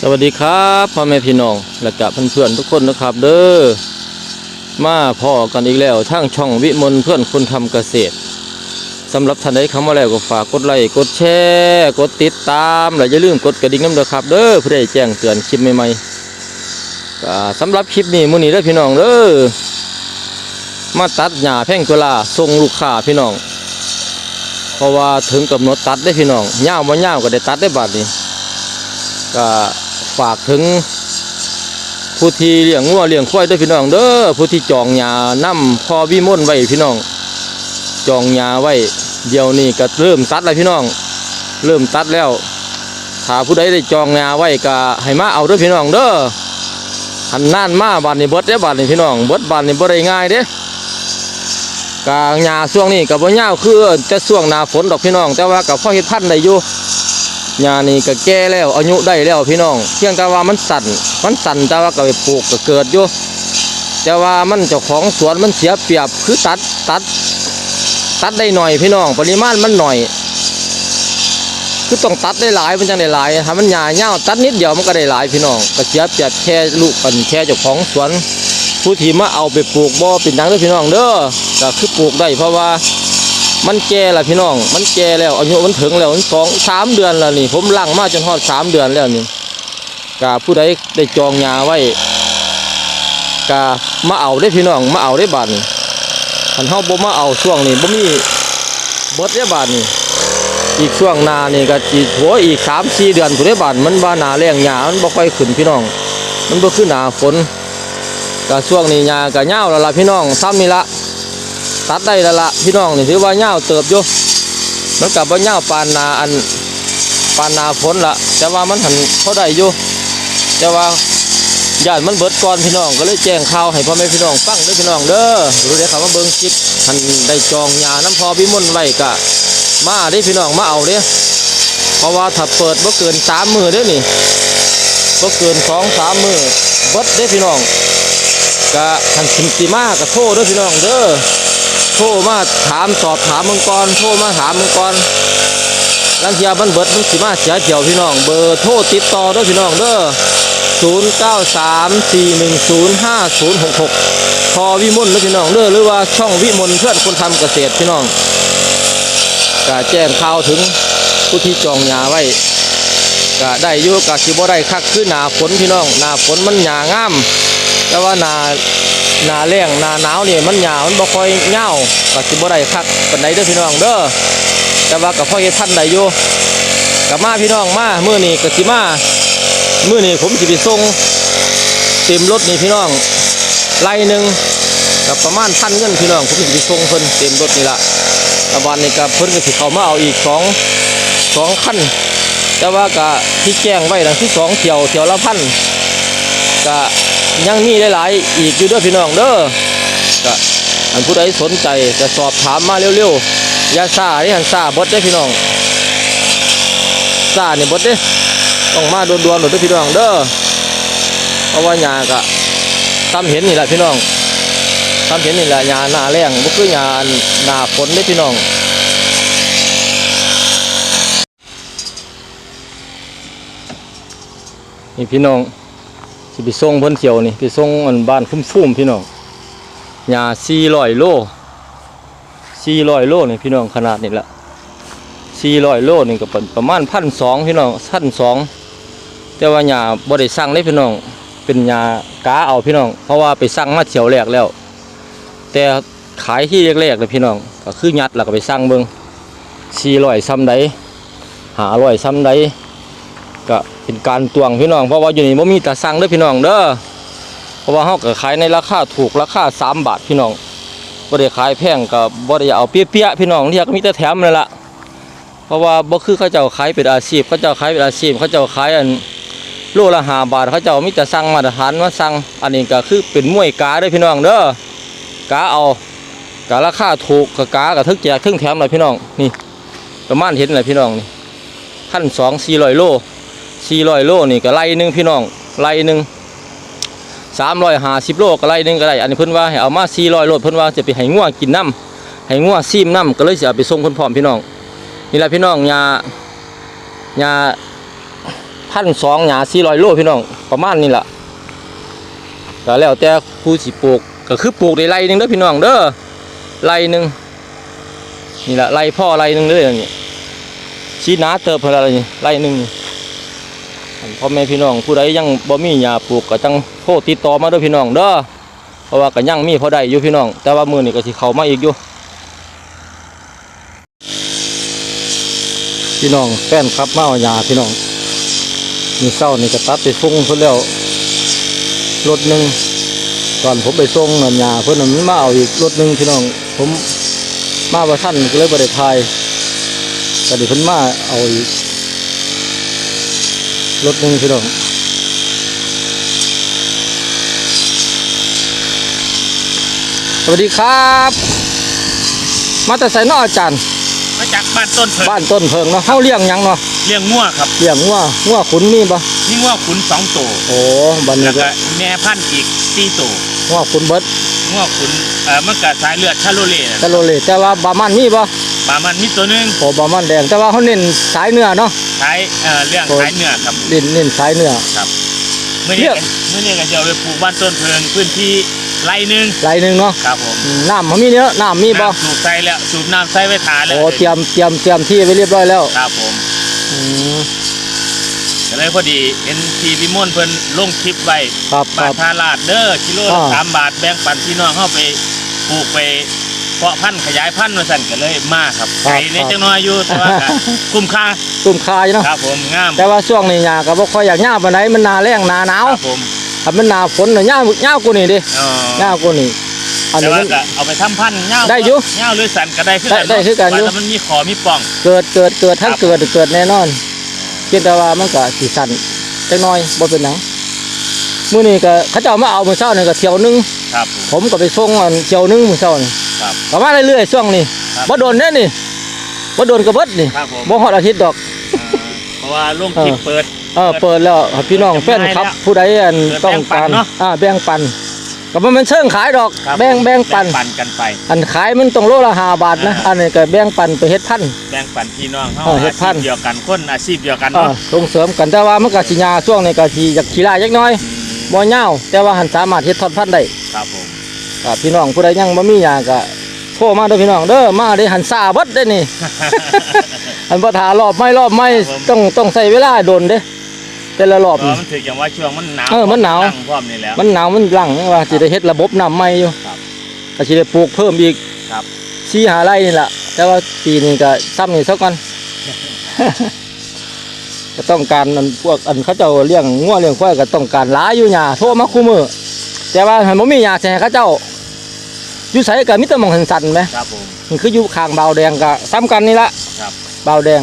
สวัสดีครับพ่อแม่พี่น้องและกับเพื่อนๆทุกคนนะครับ เด้อมาพ่อกันอีกแล้วทั้งช่องวิมลเพื่อนคนทำเกษตรสำหรับท่านใดเข้ามาแล้วก็ฝากกดไลค์กดแชร์กดติดตามและอย่าลืมกดกระดิ่งน้ำด้อครับ เด้อเพื่อได้แจ้งเตือนคลิปใหม่ๆสำหรับคลิปนี้มื้อนี้เด้อพี่น้องเด้อมาตัดหญ้าแพ่งตัวลาส่งลูกค้าพี่น้อง เพราะว่าถึงกำหนดตัดได้พี่น้องยาวบ่ยาวก็ได้ตัดได้บาดนี้ก็ ฝากถึงผู้ที่เลี้ยงงัวเลี้ยงควายด้วยพี่น้องเด้อผู้ที่จองยานํพอวิมลไว้พี่น้อง จองยาไว้ เดี๋ยวนี้ก็เริ่มตัดแล้วพี่น้อง เริ่มตัดแล้วถ้าผู้ใดได้จองยาไว้ก็ให้มาเอาด้วยพี่น้องเด้อหันน่านมาบานนี้เบิดเด้อบานนี้พี่น้องเบิดบานนี้บ่ได้ง่ายเด้กางยาช่วงนี้ก็บ่ยาวคือจะช่วงหน้าฝนดอกพี่น้อง แต่ว่าก็พอเฮ็ดพันธุ์ได้อยู่ ยานี่ก็แก่แล้วอายุได้แล้วพี่น้องเพียงแต่ว่ามันสั่นมันสั่นแต่ว่าก็ไปปลูกก็เกิดอยู่แต่ว่ามันเจ้าของสวนมันเสียเปรียบคือตัดตัด ตัดได้หน่อยพี่น้อง ปริมาณมันหน่อย คือต้องตัดได้หลายมันจังได้หลายถ้ามันหยาเน่าตัดนิดเดียวมันก็ได้หลายพี่น้องก็เสียเปรียบแค่ลูกกันแค่เจ้าของสวนผู้ที่มาเอาไปปลูกบ่เป็นหยังเด้อพี่น้องเด้อก็คือปลูกได้เพราะว่า มันแก่ล้วพี่น้อง มันแก่แล้วอายุมันถึงแล้วมันสองสามเดือนแล้วนี่ ผมลังมาจนฮอดสามเดือนแล้วนี่กาผู้ใดได้จองยาไว้กามาเอาได้พี่น้องมาเอาได้บาทนี่คันเฮาบ่มาเอาช่วงนี้บ่มีเบิดได้บาทนี่อีกช่วงนานี่ก็อีกหัวอีกสามสี่เดือนผู้ได้บาทมันว่าหนาแรงหยามันบ่ค่อยขึ้นพี่น้อง มันบ่คือหนาฝนก็ช่วงนี้หญ้าก็ยาแล้วล่ะพี่น้องซ้ำนี่ละ ตัดได้แล้วละพี่น้องนี่ถือว่าเงาเติบอยู่มันกับว่าเงาปานนาอันปานนาฝนละแต่ว่ามันหันเขาได้อยู่แต่ว่าญาติมันเบิดก่อนพี่น้องก็เลยแจ้งข่าวให้พ่อแม่พี่น้องฟังด้อพี่น้องเด้อรู้ได้ข่าวว่าเบิ่งคลิปหันได้จองยาน้ำพอพี่มนต์ไว้กะมาเด้พี่น้องมาเอาเด้เพราะว่าถ้าเปิดบ่เกินสามมือเด้อนี่บ่เกินสองสามมือเบิดเด้พี่น้องกะทันสิมสิมากกะโทษด้อพี่น้องเด้อ โทรมาถามสอบถามมึงก่อนโทรมาถามมึงก่อนลังเทียมันเบิดมึงสิมาเสียเที่ยวพี่น้อง เบอร์โทรติดต่อเด้วยพี่น้องเด้อ0 9 3 4 1 0 5 0 6 6พอวิมลเด้อพี่น้องเด้อหรือว่าช่องวิมลเพื่อนคนทำเกษตรพี่น้องก็แจ้งข่าวถึงผู้ที่จองยาไว้ก็ได้ยู่ก็สิบ่ได้คักคือหนาฝนพี่น้องหนาฝนมันหยางาม แต่ว่าหนา หนาแรงหนาหนาวนี่มันหยาวมันบ่ค่อยเงาก็สิบ่ได้คักปานใดเด้อพี่น้องเด้อแต่ว่าก็พอเฮ็ดทันได้อยู่กับมาพี่น้องมามื้อนี้ก็สิมามื้อนี้ผมสิไปส่งเต็มรถนี่พี่น้องไล่หนึ่งก็ประมาณพันเงินพี่น้องผมสิไปส่งเพิ่นเต็มรถนี่ละแล้ววันนี้ก็เพิ่นก็สิเข้ามาเอาอีกสองสองคันแต่ว่าก็ที่แจ้งไว้นั่นคือสองเที่ยวเที่ยวละพันก็ ยังมีหลายๆอีกอยู่ด้วยพี่น้องเด้อก็อันผู้ใดสนใจจะสอบถามมาเร็วๆอย่าซาที่หันซาบดได้พี่น้องซ่านี่บดเด้ต้องมาด่วนๆหน่อยด้อพี่น้องเด้อเพราะว่าหญ้าก็ซ้ำเห็นนี่แหละพี่น้องซ้ำเห็นนี่แหละหญ้าหน้าแรงบ่คือหญ้าหน้าฝนเด้พี่น้องนี่พี่น้อง สิไปส่งเพิ่นเที่ยวนี่ไปส่งอันบ้านคุ้มฟุ้มพี่น้องหญ้า400โล400โลนี่พี่น้องขนาดนี้ละ400โลนี่ก็เป็นประมาณ1,200พี่น้องพันสองแต่ว่าหญ้าบ่ได้สั่งเลยพี่น้องเป็นหญ้ากาเอาพี่น้อง เพราะว่าไปสั่งมาเที่ยวแรกแล้ว แต่ขายที่แรกๆเลยพี่น้องก็คือยัดแล้วก็ไปสั่งเบิ่ง400ซ้ำใด500ซ้ำใดก็ เป็นการตวงพี่น้องเพราะว่าอยู่นี่บ่มีแตาสั่งเด้อพี่น้องเด้อเพราะว่าเฮาก็ขายในราคาถูกราคา3บาทพี่น้องบ่ได้ขายแพงก็บ่ได้เอาเปี้ยๆพี่น้องเรียกมีแต่แถมนั่นล่ะเพราะว่าบ่คือเขาเจ้าขายเป็นอาชีพเขาเจ้าขายเป็นอาชีพเขาเจ้าขายอันโลละ5บาทเขาเจ้ามีแต่สั่งมาตรฐานมาสั่งอันนี้ก็คือเป็นมวยกาเด้อพี่น้องเด้อกาเอาการาคาถูกก็กาก็ทึกแจกทึกแถมเลยพี่น้องนี่ประมาณเห็นเลยพี่น้องนี่พันสองสี่ร้อยโล สี่ร้อยโลนี่ก็ไล่หนึ่งพี่น้องไล่หนึ่งสามร้อยห้าสิบโลก็ไล่หนึ่งก็ได้อันนี้เพิ่นว่าให้เอามาสี่ร้อยโลเพิ่นว่าจะไปให้งัวกินน้ำให้งัวซีมน้ำก็เลยจะเอาไปส่งเพิ่นพร้อมพี่น้องนี่แหละพี่น้องยายาพันสองหยาสี่ร้อยโลพี่น้องประมาณนี้แหละก็แล้วแต่ผู้สิปลูกก็คือปลูกได้ไรหนึ่งเด้อพี่น้องเด้อไรหนึ่งนี่แหละไรพ่อไรหนึ่งเด้อนี่ชีหนาเติบเท่าไรนี่ไรหนึ่ง พ่อแม่พี่น้องผู้ใดยังบ่มีหญ้าปลูกก็จังโทรติดต่อมาด้อพี่น้องเด้อเพราะว่าก็ยังมีพอได้อยู่พี่น้อง แต่ว่ามือนี่ก็สิเข้ามาอีกอยู่พี่น้องแฟนครับมาเอายาพี่น้องมีเศร้านี่ก็ตัดไปฟุ้งเพิ่นแล้วรถหนึ่งตอนผมไปส่งน้ำยาเพิ่นน่ะมันมาเอาอีกรถหนึ่งพี่น้อง ผมมาว่าท่านก็เลยบ่ได้ทายก็เดี๋ยวเพิ่นมาเอาอีก รถหนึ่งพี่น้องสวัสดีครับ มาแต่ใส่นออาจารย์ มาจากบ้านต้นเพิงบ้านต้นเพิงเนาะเฮาเลี้ยงหยังเนาะเลี้ยงงัวครับเลี้ยงงัวงัวขุนมีบ่นี่งัวขุนสองตัวโอ้บัดนี้แล้วก็ก็แม่พันธุ์อีกสี่ตัวงัวขุนเบิดงัวขุนเอ่อมันก็สายเลือดชาโลเล่นะตะโลเลแต่ว่าบามันมีบ่ ปลามันมีตัวหนึงโอ้บามันแดงแต่ว่าเขาเน้นสายเนื้อเนาะขายเอ่อเรื่องโอ้ขายเนื้อครับเน้นเน้นสายเนื้อเมื่อเลืนี้อกเมื่อนี้ก็จะเอาไปปลูกบ้านต้นเพิงพื้นที่ไร่หนึงลายหนึงเนาะครับผมอืมน้ำเขามีเนื้อน้ำมีบ่น้ำสูบใส่แล้วสูบน้ำใส่ไว้ทานแล้วโอ้เตรียมเตรียมเตรียมที่ไว้เรียบร้อยแล้วครับผมอืมก็เลยพอดีเห็นทีพิมลเพิ่นลงคลิปไว้ครับคบารัทบทาลาดเด้อกิโลละอ่าสามบาทแบ่งปันพี่น้องเข้าไปปลูกไป เพาะพันธุ์ขยายพันธุ์มาสั่นกันเลยมากครับไก่ในจังน้อยอยู่แต่ว่าก็คุ้มค่าตุ่มคายเนาะครับผมงามแต่ว่าช่วงนี้หญ้าก็บ่ค่อยอยากหญ้าปานใดมันหน้าแล้งหน้าหนาวครับผมถ้ามันหน้าฝนน่ะหญ้าหญ้ากว่านี้ดิเอหญ้ากว่านี้อันแต่นี้ว่ามัน ก็เอาไปทำพันธุ์เงาได้อยู่เงาหรือสันก็ได้คือได้ได้คือกันอยู่ ว่าแต่มันมีขอมีป่อง เกิดเกิดเกิดทั้งครับ เกิดเกิดแน่นอนเพียงแต่ว่ามันก็สิสั่นจักหน่อยบ่เป็นหยังมื้อนี้ก็เขาเจ้ามาเอามื้อเช้านี่ก็เที่ยวหนึง ครับผมผมก็ไปส่งอันเที่ยวหนึงมื้อเช้านี่ ครับก็มาเรื่อยๆช่วงนี้ครับบ่โดนแน่นี่บ่โดนก็เบิดนี่ครับผม บ่ฮอดอาทิตย์ดอก อ่าเพราะว่าลงคลิปเปิด เออเปิดแล้วให้พี่น้องเปิแฟดนจำหน่ายครับแล้วผู้ใดอันเปิดต้องการแบ่งปันเนาะอ่าแบ่งปันก็บ่แม่นเชิงขายดอก ครับแบ่งแบ่งปัน แบ่งปันกันไป อันขายมันต้องโลละ5บาทนะ อ่า อันนี้ก็แบ่งปันไปเฮ็ดพันธุ์ แบ่งปันพี่น้องเขาเออเฮ็ดพันธุ์อาชีพเดียวกันคนอาชีพเดียวกันอ่าเนาะส่งเสริมกันแต่ว่ามันก็สิยาช่วงนี้ก็สิอยากขี้ลายจักหน่อยอืมบ่ยาวแต่ว่าหันสามารถเฮ็ดทอดพันธุ์ได้ ครับผมครับ พี่น้องผู้ใดยังบ่มีหยังก็โทรมาเด้อพี่น้องเด้อมาได้หันซาเบิดได้นี่ อันบ่ทารอบไม่รอบไม่ครับผม ต้องต้องใช้เวลาโดนเด้แต่ละรอบ เพราะนี่มันถืออย่างว่าช่วงมันหนาวเออมันหนาวตั้งพร้อมนี่แล้ว มันหนาวมันหลังว่าสิได้เฮ็ดระบบน้ำใหม่อยู่ครับก็สิได้ปลูกเพิ่มอีกครับ สี่หาไร่นี่ล่ะ แต่ว่าปีนี้ก็ซ้ำนี่ซะก่อน ก็ต้องการอันพวกอันเขาเจ้าเลี้ยงงัวเลี้ยงควายก็ต้องการหลายอยู่หญ้าโทรมาคู่มือ แต่ว่าหันบ่มีหญ้าสิให้เขาเจ้าอยู่ไสก็มีแต่หมองสั่นๆแหมครับผมมันคืออยู่ข้างเบาวแดงก็ซ้ำกันนี่ละครับเบาวแดง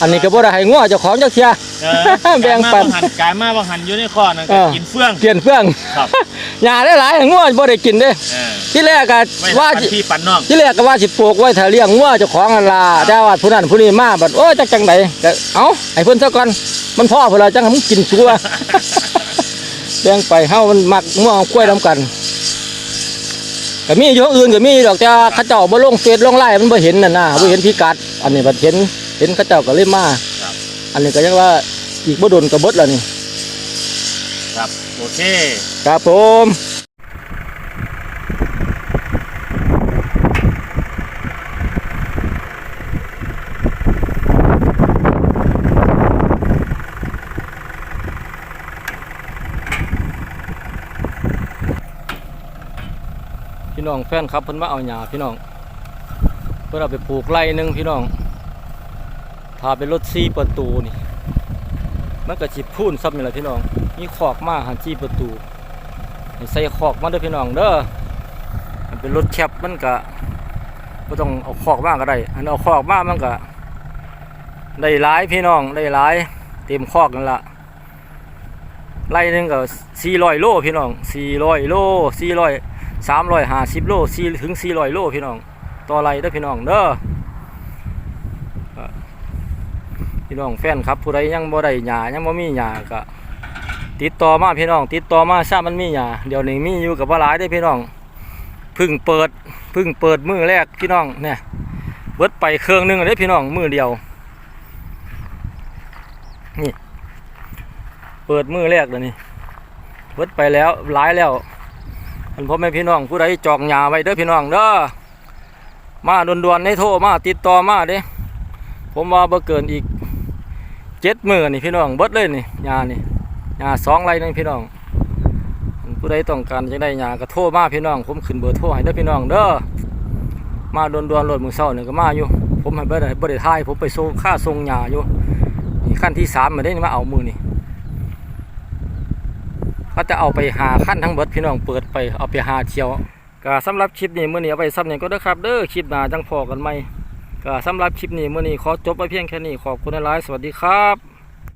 อันนี้ก็บ่ได้ให้งัวเจ้าของจักเที่ยเออแบ่งปันกายมาบางหันกายมาบางหันอยู่ในคอนั่นเอก็อกินเฟื่องเปลี่ยนเฟื่องครับหญ้าหลายๆให้งัวบ่ได้กินเด้เออที่แรกก็ไม่ว่าว่าสิพี่ปันน้องที่แรกก็ว่าสิปลูกไว้ถ้าเลี้ยงงัวเจ้าของนั่นล่ะแต่ว่าผู้นั้นผู้นี้มาบัดโอ้ยจักจังไดก็เอ้าให้เพิ่นซะก่อนมันพ่อเพิ่นละจังให้มันกินชัว แบ่งไปเฮามันมักงัวกล้วยนํกันก็มีอยู่อื่นก็มีดอกแต่ว่าเขาเจ้าบ่ลงเฟซลงไลน์มันบ่เห็นนั่นน่ะบ่เห็นพิกัด อันนี้บัดเห็นเห็นเขาเจ้าก็เลยมาครับอันนี้ก็ยังว่าอีกบ่โดนก็เบิดแล้วนี่ ครับ โอเค ครับผม พี่น้องแฟนครับเพิ่นมาเอาหญ้าพี่น้อง เพิ่นเอาไปปลูกไร่หนึงพี่น้อง ถ้าเป็นรถซีประตูนี่ มันก็สิพูนซ้ำนี่แหละพี่น้อง มีขอกมาหันจี้ประตูใส่ขอกมาเด้อพี่น้องเด้อมันเป็นรถแคบมันก็บ่ต้องเอาขอกมาก็ได้ อันเอาขอกมามันก็ได้หลายพี่น้องได้หลายเต็มขอกนั่นละไล่หนึงก็400โลพี่น้อง400โล 400 350โล4ถึง400โลพี่น้อง ต่อไรเด้อพี่น้องเด้อพี่น้องแฟนครับผู้ใดยังบ่ได้หญ้ายังบ่มีหญ้าก็ติดต่อมาพี่น้อง ติดต่อมาซะมันมีหญ้าเดี๋ยวนี้มีอยู่กับบ่าหลายเด้พี่น้องพึ่งเปิดพึ่งเปิดมือแรกพี่น้องเนี่ยเบิดไปเครื่องหนึงเด้อพี่น้องมือเดียวนี่เปิดมือแรกเลยนี่เบิดไปแล้วหลายแล้ว อันพ่อแม่พี่น้องผู้ใดจองหยาไว้เด้อพี่น้องเด้อมาด่วนๆให้โทรมาติดต่อมาเด้ผมว่าบ่เกินอีกเจ็ดหมือนี่พี่น้องเบิดเลยนี่หยานี่หยาสองไรนึงพี่น้องผู้ใดต้องการจะได้หยาก็โทรมาพี่น้อง ผมขึ้นเบอร์โทรให้เด้อพี่น้องเด้อมาด่วนๆรถมือเศร้านี่ก็มาอยู่ ผมให้เบิดได้บ่ได้ทายผมไปส่งค่าส่งหยาอยู่นี่ขั้นที่สามมาได้มาเอามือนี่ ก็จะเอาไปหาขั้นทั้งเบิดพี่น้องเปิดไปเอาไปหาเที่ยวก็สำหรับคลิปนี้มื่อนี้เอาไปซ้ำนี่ก็ได้ครับ เด้อคลิปหน้าจังพอกันไหมก็สำหรับคลิปนี้มื่อนี้ขอจบไว้เพียงแค่นี้ขอบคุณหลายๆสวัสดีครับ